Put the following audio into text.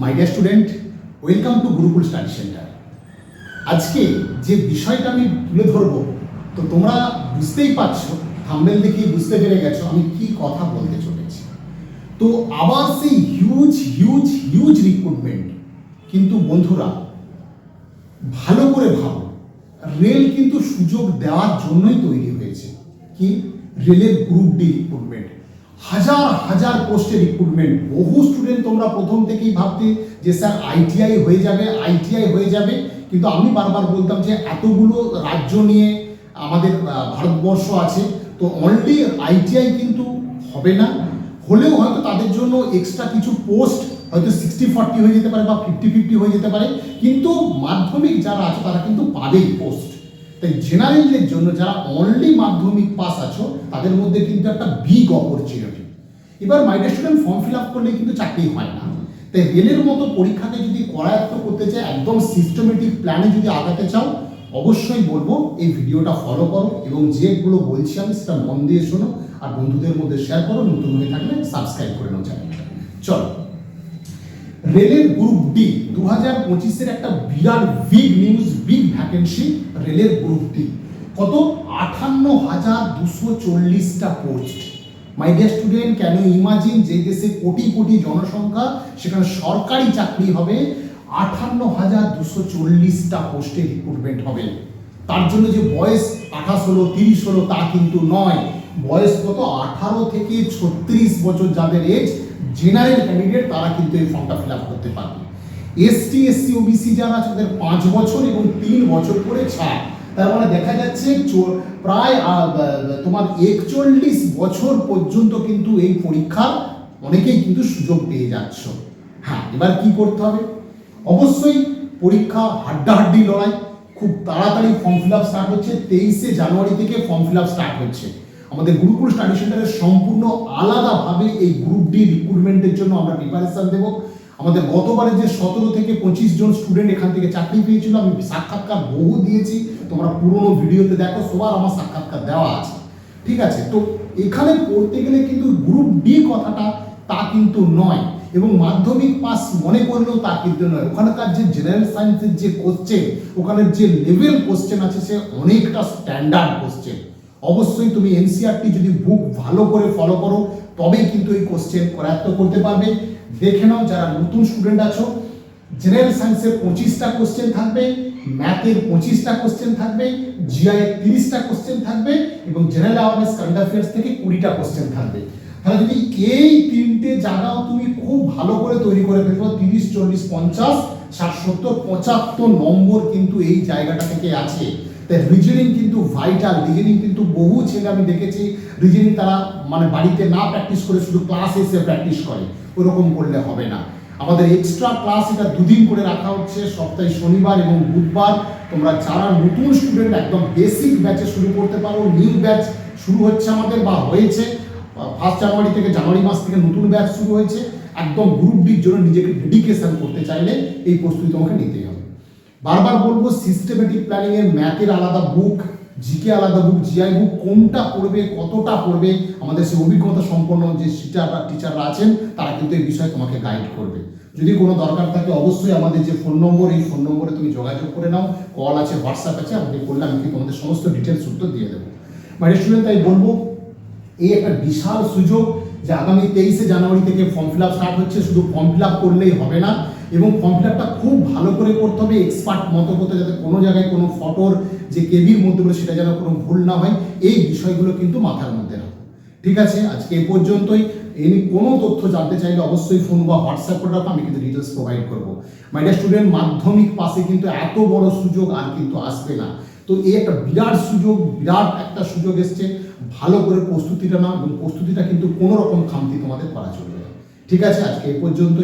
My dear student welcome to Gurukul study centre আজকে যে বিষয়টা আমি তুলে ধরবো, তো তোমরা বুঝতেই পারছ থাম্বেল দেখেই বুঝতে পেরে গেছো আমি কি কথা বলতে চলেছি। তো আবার সেই হিউজ হিউজ হিউজ রিক্রুটমেন্ট কিন্তু বন্ধুরা, ভালো করে ভাবো রেল কিন্তু সুযোগ দেওয়ার জন্যই তৈরি হয়েছে। কি? রেলের গ্রুপ ডি রিক্রুটমেন্ট হাজার হাজার পোস্টে রিক্রুটমেন্ট বহু স্টুডেন্ট তোমরা প্রথম থেকেই ভাবতে যে, স্যার আইটিআই হয়ে যাবে আইটিআই হয়ে যাবে। কিন্তু আমি বারবার বলতাম যে, এতগুলো রাজ্য নিয়ে আমাদের ভারতবর্ষ আছে, তো অনলি আইটিআই কিন্তু হবে না। হলেও হয়তো তাদের জন্য এক্সট্রা কিছু পোস্ট হয়তো সিক্সটি ফর্টি হয়ে যেতে পারে বা ফিফটি ফিফটি হয়ে যেতে পারে। কিন্তু মাধ্যমিক যারা আছে, তারা কিন্তু পাবেই পোস্ট তাই জেনারেলদের জন্য যারা অনলি মাধ্যমিক পাস আছো, তাদের মধ্যে কিন্তু একটা বিগ অপরচুনিটি এবার my dear student form fill up করলে কিন্তু চাকরি হয় না। তাই রেলের মতো পরীক্ষাকে যদি করায়ত্ত করতে চায়, একদম সিস্টেমেটিক প্ল্যানে যদি আগাতে চাও, অবশ্যই বলব এই ভিডিওটা ফলো করো এবং যেগুলো বলছি আমি সেটা মন দিয়ে শোনো, আর বন্ধুদের মধ্যে শেয়ার করো, নতুন হয়ে থাকলে সাবস্ক্রাইব করে নাও চ্যানেলটা চলো। রেলের গ্রুপ ডি দু হাজার পঁচিশের একটা বিরাট বিগ নিউজ বিগ ভ্যাকেন্সি রেলের গ্রুপ ডি। কত? আঠান্ন হাজার দুশো চল্লিশটা post my dear student can you imagine যে দেশে কোটি কোটি জনসংখ্যা, সেখানে সরকারি চাকরি হবে, আঠান্ন হাজার দুশো চল্লিশটা পোস্টে রিক্রুটমেন্ট হবে। তার জন্য যে বয়স আঠাশ হলো, তিরিশ হলো, তা কিন্তু নয়। বয়স কত? আঠারো থেকে ছত্রিশ বছর যাদের এজ জেনারেল ক্যান্ডিডেট তারা কিন্তু এই ফর্মটা ফিল আপ করতে পারবে। এসটি এসসি ওবিসি যারা আছে, তাদের পাঁচ বছর এবং তিন বছর করে ছাড়। তার মানে দেখা যাচ্ছে প্রায় তোমার একচল্লিশ বছর পর্যন্ত কিন্তু এই পরীক্ষার অনেকেই কিন্তু সুযোগ পেয়ে যাচ্ছ। হ্যাঁ এবার কি করতে হবে? অবশ্যই পরীক্ষা হাড্ডাহাড্ডি লড়াই। খুব তাড়াতাড়ি ফর্ম ফিল আপ স্টার্ট হচ্ছে। তেইশে জানুয়ারি থেকে ফর্ম ফিল আপ স্টার্ট হচ্ছে। আমাদের গুরুকুল স্টাডি সেন্টারে সম্পূর্ণ আলাদাভাবে এই গ্রুপ ডি রিক্রুটমেন্টের জন্য আমরা প্রিপারেশন দেবো। আমাদের গতবারে যে সতেরো থেকে পঁচিশ জন স্টুডেন্ট এখান থেকে চাকরি পেয়েছিল, আমি সাক্ষাৎকার বহু দিয়েছি। তোমরা পুরোনো ভিডিওতে দেখো, সবার আমার সাক্ষাৎকার দেওয়া আছে। ঠিক আছে? তো এখানে পড়তে গেলে কিন্তু গ্রুপ ডি কথাটা তা কিন্তু নয়, এবং মাধ্যমিক পাস মনে করলেও তা কিন্তু নয়। ওখানকার যে জেনারেল সায়েন্সের যে কোশ্চেন ওখানের যে লেভেল কোশ্চেন আছে, সে অনেকটা স্ট্যান্ডার্ড কোশ্চেন অবশ্যই তুমি এনসিআরটি যদি বুক ভালো করে ফলো করো, তবেই কিন্তু এই কোশ্চেন করায়ত্ত করতে পারবে। দেখে নাও যারা নতুন স্টুডেন্ট আছো জেনারেল সায়েন্সের পঁচিশটা কোশ্চেন থাকবে ম্যাথের পঁচিশটা কোশ্চেন থাকবে জিআই এর তিরিশটা কোশ্চেন থাকবে, এবং জেনারেল অ্যাওয়ারনেস কারেন্ট অ্যাফেয়ার্স থেকে কুড়িটা কোশ্চেন থাকবে। তাহলে যদি এই তিনটে জায়গাও তুমি খুব ভালো করে তৈরি করে ফেলব তিরিশ, চল্লিশ, পঞ্চাশ, ষাট, সত্তর, পঁচাত্তর নম্বর কিন্তু এই জায়গাটা থেকে আছে। তাই রিজনিং কিন্তু ভাইটাল রিজনিং কিন্তু বহু ছেলে আমি দেখেছি রিজনিং তারা মানে বাড়িতে না প্র্যাকটিস করে শুধু ক্লাস এসে প্র্যাকটিস করে। ওরকম করলে হবে না। আমাদের এক্সট্রা ক্লাস এটা দুদিন করে রাখা হচ্ছে, সপ্তাহে শনিবার এবং বুধবার। তোমরা যারা নতুন স্টুডেন্ট একদম বেসিক ব্যাচে শুরু করতে পারো নিউ ব্যাচ শুরু হচ্ছে আমাদের বা হয়েছে। ফার্স্ট জানুয়ারি থেকে জানুয়ারি মাস থেকে নতুন ব্যাচ শুরু হয়েছে। একদম গ্রুপ ডির জন্য নিজেকে ডেডিকেশন করতে চাইলে এই প্রস্তুতি তোমাকে নিতেই হবে। বারবার বলব সিস্টেমেটিক প্ল্যানিং এর ম্যাথের আলাদা বুক জিকে আলাদা বুক জিআই বুক কোনটা পড়বে, কতটা পড়বে, আমাদের সেই অভিজ্ঞতা সম্পন্ন যে টিচার বা টিচাররা আছেন, তারা কিন্তু এই বিষয়ে তোমাকে গাইড করবে। যদি কোনো দরকার থাকে, অবশ্যই আমাদের যে ফোন নম্বর এই ফোন নম্বরে তুমি যোগাযোগ করে নাও কল আছে হোয়াটসঅ্যাপ আছে, আমাকে করলে আমি তোমাদের সমস্ত ডিটেলস উত্তর দিয়ে দেবো। মানে স্টুডেন্ট তাই বলব, এই একটা বিশাল সুযোগ যে আগামী তেইশে জানুয়ারি থেকে ফর্ম ফিল আপ স্টার্ট হচ্ছে, শুধু ফর্ম ফিল আপ করলেই হবে না এবং ফর্ম ফিল আপটা খুব ভালো করে করতে হবে এক্সপার্ট মতো করতে যাতে কোনো জায়গায় কোনো ফটোর যে কেবির মধ্যে বলে সেটা যেন কোনো ভুল না হয়। এই বিষয়গুলো কিন্তু মাথার মধ্যে রাখো। ঠিক আছে? আজকে এই পর্যন্তই। এই নিয়ে কোনো তথ্য জানতে চাইলে অবশ্যই ফোন বা হোয়াটসঅ্যাপ করে রাখো, আমি কিন্তু ডিটেলস প্রোভাইড করব। মাই ডিয়ার স্টুডেন্ট মাধ্যমিক পাশে কিন্তু এত বড় সুযোগ আর কিন্তু আসবে না। তো এই একটা বিরাট সুযোগ, বিরাট একটা সুযোগ এসছে। ভালো করে প্রস্তুতিটা নাও এবং প্রস্তুতিটা কিন্তু কোনো রকম খামতি তোমাদের করা চলবে না। ঠিক আছে? আজকে এই পর্যন্তই।